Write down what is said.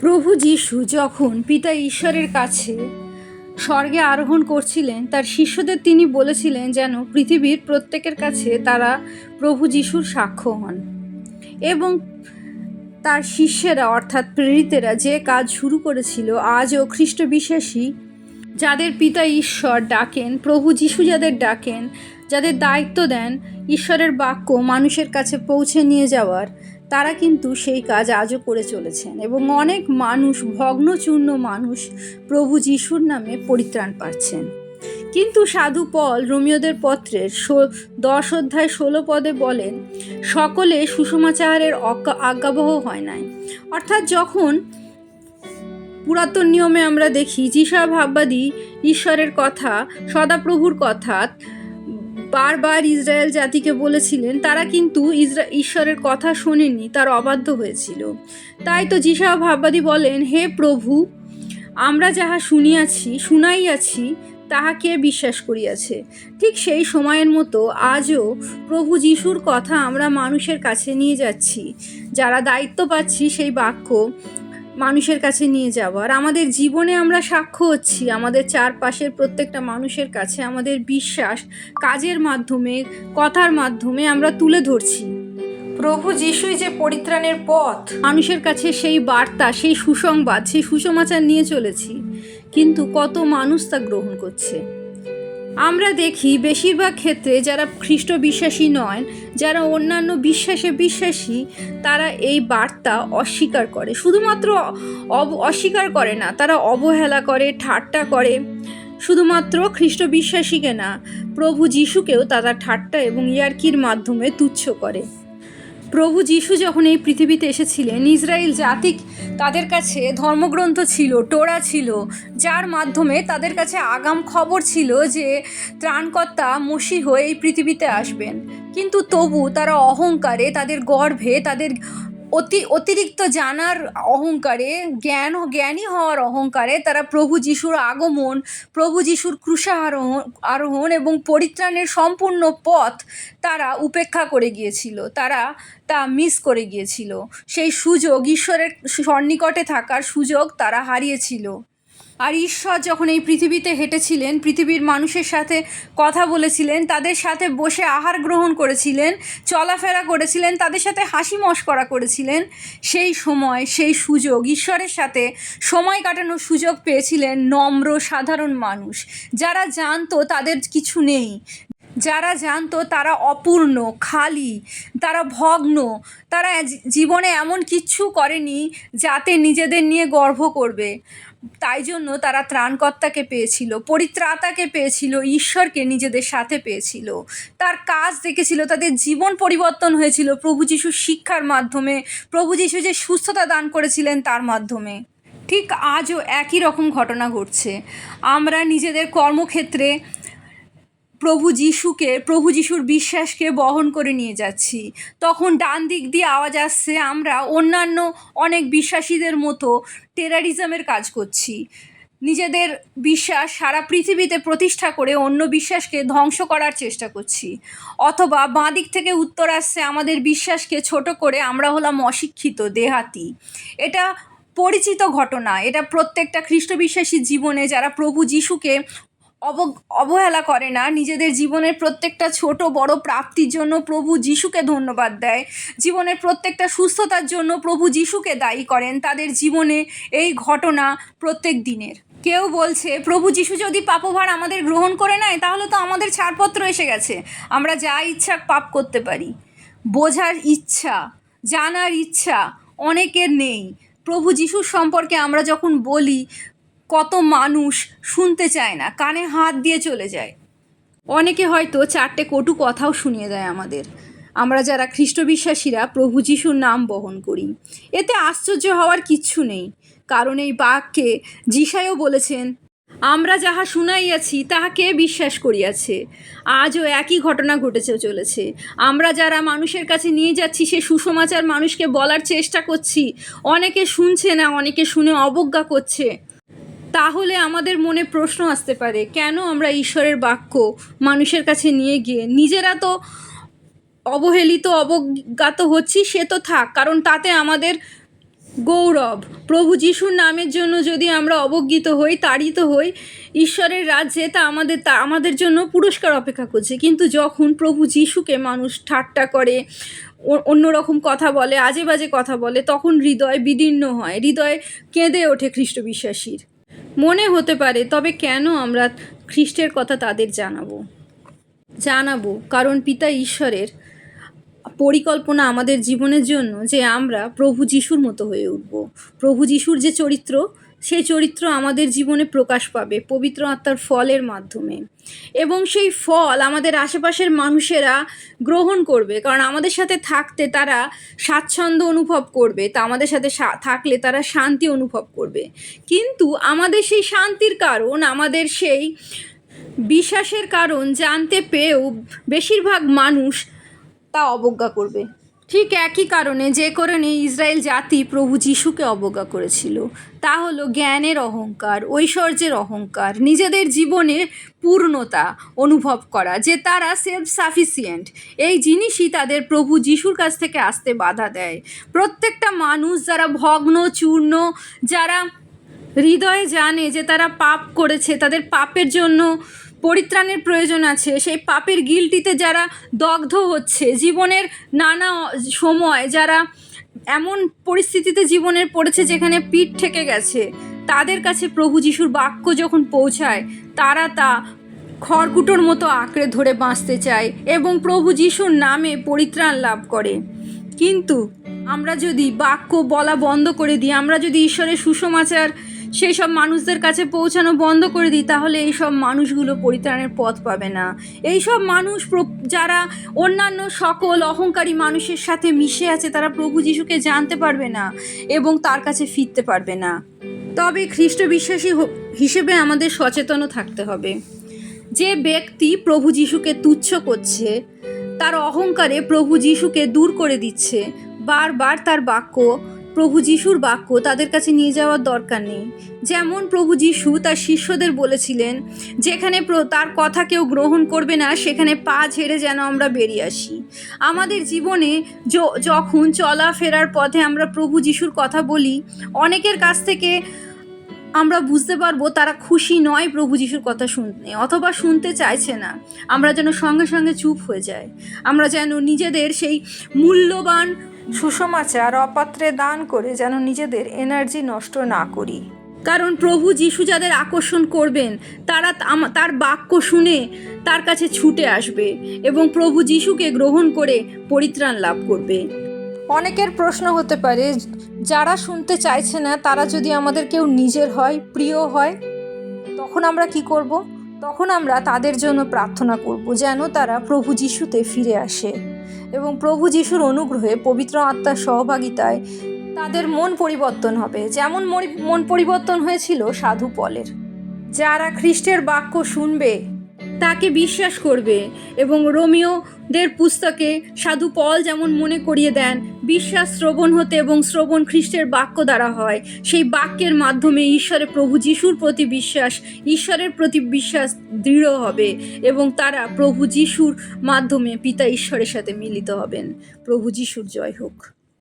প্রভু যীশু যখন পিতা ঈশ্বরের কাছে স্বর্গে আরোহণ করছিলেন, তার শিষ্যদের তিনি বলেছিলেন যেন পৃথিবীর প্রত্যেকের কাছে তারা প্রভু যিশুর সাক্ষ্য হন এবং তার শিষ্যেরা, অর্থাৎ প্রেরিতেরা, যে কাজ শুরু করেছিল, আজও খ্রিস্ট বিশ্বাসী যাদের পিতা ঈশ্বর ডাকেন প্রভু যিশু যাদের ডাকেন, যাদের দায়িত্ব দেন, ঈশ্বরের বাক্য মানুষের কাছে পৌঁছে নিয়ে যাওয়ার তারা কিন্তু সেই কাজ আজও করে চলেছেন এবং অনেক মানুষ, ভগ্নচূর্ণ মানুষ প্রভু যিশুর নামে পরিত্রাণ পাচ্ছেন। কিন্তু সাধু পল রোমিওদের পত্রের দশ অধ্যায় ষোলো পদে বলেন, সকলে সুষমাচারের আজ্ঞাবহ হয় নাই। অর্থাৎ যখন পুরাতন নিয়মে আমরা দেখি, যিশা ভাববাদী ঈশ্বরের কথা, সদাপ্রভুর কথা বারবার ইসরায়েল জাতিকে বলেছিলেন, তারা কিন্তু ইসরা, ঈশ্বরের কথা শোনেনি তার অবাধ্য হয়েছিল। তাই তো যিশা ভাববাদী বলেন, হে প্রভু, আমরা যাহা শুনিয়াছি, শুনাইয়াছি তাহা কে বিশ্বাস করিয়াছে। ঠিক সেই সময়ের মতো আজও প্রভু যিশুর কথা আমরা মানুষের কাছে নিয়ে যাচ্ছি। যারা দায়িত্ব পাচ্ছি সেই বাক্য মানুষের কাছে নিয়ে যাওয়ার আমাদের জীবনে আমরা সাক্ষ্য হচ্ছি আমাদের চারপাশের প্রত্যেকটা মানুষের কাছে আমাদের বিশ্বাস কাজের মাধ্যমে কথার মাধ্যমে আমরা তুলে ধরছি। প্রভু যিশুই যে পরিত্রাণের পথ। মানুষের কাছে সেই বার্তা সেই সুসংবাদ সেই সুসমাচার নিয়ে চলেছি। কিন্তু কত মানুষ তা গ্রহণ করছে? আমরা দেখি বেশিরভাগ ক্ষেত্রে যারা খ্রিস্ট বিশ্বাসী নয়, যারা অন্যান্য বিশ্বাসে বিশ্বাসী, তারা এই বার্তা অস্বীকার করে। শুধুমাত্র অস্বীকার করে না, তারা অবহেলা করে, ঠাট্টা করে। শুধুমাত্র খ্রিস্ট বিশ্বাসীকে না, প্রভু যিশুকেও তারা ঠাট্টা এবং ইয়ার্কির মাধ্যমে তুচ্ছ করে। প্রভু যিশু যখন এই পৃথিবীতে এসেছিলেন, ইসরায়েল জাতি তাদের কাছে ধর্মগ্রন্থ ছিল, টোরা ছিল, যার মাধ্যমে তাদের কাছে আগাম খবর ছিল যে ত্রাণকর্তা মসিহ এই পৃথিবীতে আসবেন। কিন্তু তবু তারা অহংকারে, তাদের গর্ভে, তাদের অতি, অতিরিক্ত জানার অহংকারে, জ্ঞান, জ্ঞানী হওয়ার অহংকারে তারা প্রভু যিশুর আগমন, প্রভু যিশুর ক্রুশারোহণ, আরোহণ এবং পরিত্রাণের সম্পূর্ণ পথ তারা উপেক্ষা করে গিয়েছিল। তারা তা মিস করে গিয়েছিল। সেই সুযোগ, ঈশ্বরের সন্নিকটে থাকার সুযোগ তারা হারিয়েছিল। আর ঈশ্বর যখন এই পৃথিবীতে হেঁটেছিলেন, পৃথিবীর মানুষের সাথে কথা বলেছিলেন, তাদের সাথে বসে আহার গ্রহণ করেছিলেন, চলাফেরা করেছিলেন, তাদের সাথে হাসি মস্করা করেছিলেন, সেই সময়, সেই সুযোগ, ঈশ্বরের সাথে সময় কাটানোর সুযোগ পেয়েছিলেন নম্র, সাধারণ মানুষ। যারা জানতো তাদের কিছু নেই। যারা জানতো তারা অপূর্ণ, খালি, তারা ভগ্ন, তারা জীবনে এমন কিচ্ছু করেনি যাতে নিজেদের নিয়ে গর্ব করবে। তাই জন্য তারা ত্রাণকর্তাকে পেয়েছিল, পরিত্রাতাকে পেয়েছিল, ঈশ্বরকে নিজেদের সাথে পেয়েছিল। তার কাজ দেখেছিল, তাদের জীবন পরিবর্তন হয়েছিল, প্রভু যিশু শিক্ষার মাধ্যমে, প্রভু যিশু যে সুস্থতা দান করেছিলেন তার মাধ্যমে। ঠিক আজও একই রকম ঘটনা ঘটছে। আমরা নিজেদের কর্মক্ষেত্রে প্রভু যিশুকে, প্রভু যিশুর বিশ্বাসকে বহন করে নিয়ে যাচ্ছি। তখন ডান দিক দিয়ে আওয়াজ আসছে, আমরা অন্যান্য অনেক বিশ্বাসীদের মতো টেরারিজমের কাজ করছি। নিজেদের বিশ্বাস সারা পৃথিবীতে প্রতিষ্ঠা করে অন্য বিশ্বাসকে ধ্বংস করার চেষ্টা করছি। অথবা বাঁ দিক থেকে উত্তর আসছে, আমাদের বিশ্বাসকে ছোট করে আমরা হলাম অশিক্ষিত, দেহাতি। এটা পরিচিত ঘটনা, এটা প্রত্যেকটা খ্রিস্ট বিশ্বাসী জীবনে যারা প্রভু যিশুকে অবহেলা করে না। নিজেদের জীবনের প্রত্যেকটা ছোট বড় প্রাপ্তির জন্য প্রভু যিশুকে ধন্যবাদ দেয়। জীবনের প্রত্যেকটা সুস্থতার জন্য প্রভু যিশুকে দায়ী করেন। তাদের জীবনে এই ঘটনা প্রত্যেক দিনের। কেউ বলছে, প্রভু যিশু যদি পাপভার আমাদের গ্রহণ করে নেয়, তাহলে তো আমাদের ছাড়পত্র এসে গেছে। আমরা যা ইচ্ছা পাপ করতে পারি। বোঝার ইচ্ছা, জানার ইচ্ছা অনেকের নেই। প্রভু যিশুর সম্পর্কে আমরা যখন বলি কত মানুষ শুনতে চায় না, কানে হাত দিয়ে চলে যায়। অনেকে হয়তো চারটে কটু কথাও শুনিয়ে দেয় আমাদের। আমরা যারা খ্রিস্ট বিশ্বাসীরা প্রভু যিশুর নাম বহন করি। এতে আশ্চর্য হওয়ার কিচ্ছু নেই, কারণ এই বাক্যে যিশাইও বলেছেন, আমরা যাহা শুনাইয়াছি, তাহা কে বিশ্বাস করিয়াছে? আজও একই ঘটনা ঘটেছে চলেছে। আমরা যারা মানুষের কাছে নিয়ে যাচ্ছি, সে সুসমাচার মানুষকে বলার চেষ্টা করছি। অনেকে শুনছে না, অনেকে শুনে অবজ্ঞা করছে। তাহলে আমাদের মনে প্রশ্ন আসতে পারে, কেন আমরা ঈশ্বরের বাক্য মানুষের কাছে নিয়ে গিয়ে নিজেরা তো অবহেলিত, অবজ্ঞাত হচ্ছি, সে তো থাক। কারণ তাতে আমাদের গৌরব। প্রভু যিশুর নামের জন্য যদি আমরা অবজ্ঞিত হই, তাড়িত হই, ঈশ্বরের রাজ্যে তা আমাদের তা আমাদের জন্য পুরস্কার অপেক্ষা করছে। কিন্তু যখন প্রভু যিশুকে মানুষ ঠাট্টা করে অন্যরকম কথা বলে আজে বাজে কথা বলে, তখন হৃদয় বিদীর্ণ হয়। হৃদয় কেঁদে ওঠে খ্রিস্ট বিশ্বাসীর মনে হতে পারে, তবে কেন আমরা খ্রিস্টের কথা তাদের জানাব? জানাব, কারণ পিতা ঈশ্বরের পরিকল্পনা আমাদের জীবনের জন্য যে আমরা প্রভু যিশুর মতো হয়ে উঠব। প্রভু যিশুর যে চরিত্র সেই চরিত্র আমাদের জীবনে প্রকাশ পাবে, পবিত্র আত্মার ফলের মাধ্যমে। এবং সেই ফল আমাদের আশেপাশের মানুষেরা গ্রহণ করবে, কারণ আমাদের সাথে থাকতে তারা স্বাচ্ছন্দ্য অনুভব করবে, তা আমাদের সাথে থাকলে তারা শান্তি অনুভব করবে। কিন্তু আমাদের সেই শান্তির কারণ, আমাদের সেই বিশ্বাসের কারণ জানতে পেয়েও বেশিরভাগ মানুষ তা অবজ্ঞা করবে। ঠিক একই কারণে যে কারণে ইসরায়েল জাতি প্রভু যিশুকে অবজ্ঞা করেছিল। তা হলো জ্ঞানের অহংকার, ঐশ্বর্যের অহংকার, নিজেদের জীবনে পূর্ণতা অনুভব করা, যে তারা সেলফ সাফিসিয়েন্ট এই জিনিসই তাদের প্রভু যিশুর কাছ থেকে আসতে বাধা দেয়। প্রত্যেকটা মানুষ যারা ভগ্ন, চূর্ণ, যারা হৃদয়ে জানে যে তারা পাপ করেছে, তাদের পাপের জন্য পরিত্রাণের প্রয়োজন আছে। সেই পাপের গিলটিতে যারা দগ্ধ হচ্ছে, জীবনের নানা সময় যারা এমন পরিস্থিতিতে জীবনের পড়েছে যেখানে পিঠ ঠেকে গেছে, তাদের কাছে প্রভু যিশুর বাক্য যখন পৌঁছায়, তারা তা খড়কুটোর মতো আঁকড়ে ধরে বাঁচতে চায় এবং প্রভু যিশুর নামে পরিত্রাণ লাভ করে। কিন্তু আমরা যদি বাক্য বলা বন্ধ করে দিই, আমরা যদি ঈশ্বরের সুসমাচার সেই সব মানুষদের কাছে পৌঁছানো বন্ধ করে দিই, তাহলে এই সব মানুষগুলো পরিত্রাণের পথ পাবে না। এই সব মানুষ যারা অন্যান্য সকল অহংকারী মানুষের সাথে মিশে আছে, তারা প্রভু যিশুকে জানতে পারবে না এবং তার কাছে ফিরতে পারবে না। তবে খ্রিস্ট বিশ্বাসী হিসেবে আমাদের সচেতনও থাকতে হবে। যে ব্যক্তি প্রভু যিশুকে তুচ্ছ করছে, তার অহংকারে প্রভু যিশুকে দূর করে দিচ্ছে, বারবার তার বাক্য প্রভু যিশুর বাক্য তাদের কাছে নিয়ে যাওয়ার দরকার নেই। যেমন প্রভু যিশু তার শিষ্যদের বলেছিলেন, যেখানে তার কথা কেউ গ্রহণ করবে না, সেখানে পা ঝেড়ে যেন আমরা বেরিয়ে আসি। আমাদের জীবনে যখন চলাফেরার পথে আমরা প্রভু যিশুর কথা বলি, অনেকের কাছ থেকে আমরা বুঝতে পারব তারা খুশি নয় প্রভু যিশুর কথা শুনতে, অথবা শুনতে চাইছে না। আমরা যেন সঙ্গে সঙ্গে চুপ হয়ে যাই। আমরা যেন নিজেদের সেই মূল্যবান সুসমাচার অপাত্রে দান করে যেন নিজেদের এনার্জি নষ্ট না করি। কারণ প্রভু যিশু যাদের আকর্ষণ করবেন তারা তার বাক্য শুনে তার কাছে ছুটে আসবে এবং প্রভু যিশুকে গ্রহণ করে পরিত্রাণ লাভ করবে। অনেকের প্রশ্ন হতে পারে যারা শুনতে চাইছে না তারা যদি আমাদের কেউ নিজের হয় প্রিয় হয় তখন আমরা কি করব? তখন আমরা তাদের জন্য প্রার্থনা করব যেন তারা প্রভু যিশুতে ফিরে আসে। এবং প্রভু যিশুর অনুগ্রহে পবিত্র আত্মার সহভাগিতায় তাদের মন পরিবর্তন হবে। যেমন মন পরিবর্তন হয়েছিল সাধু পলের। যারা খ্রিস্টের বাক্য শুনবে, তাকে বিশ্বাস করবে এবং রোমিওদের পুস্তকে সাধু পল যেমন মনে করিয়ে দেন, বিশ্বাস শ্রবণ হতে এবং শ্রবণ খ্রিস্টের বাক্য দ্বারা হয়। সেই বাক্যের মাধ্যমে ঈশ্বরের প্রভু যিশুর প্রতি বিশ্বাস, ঈশ্বরের প্রতি বিশ্বাস দৃঢ় হবে এবং তারা প্রভু যিশুর মাধ্যমে পিতা ঈশ্বরের সাথে মিলিত হবেন। প্রভু যিশুর জয় হোক।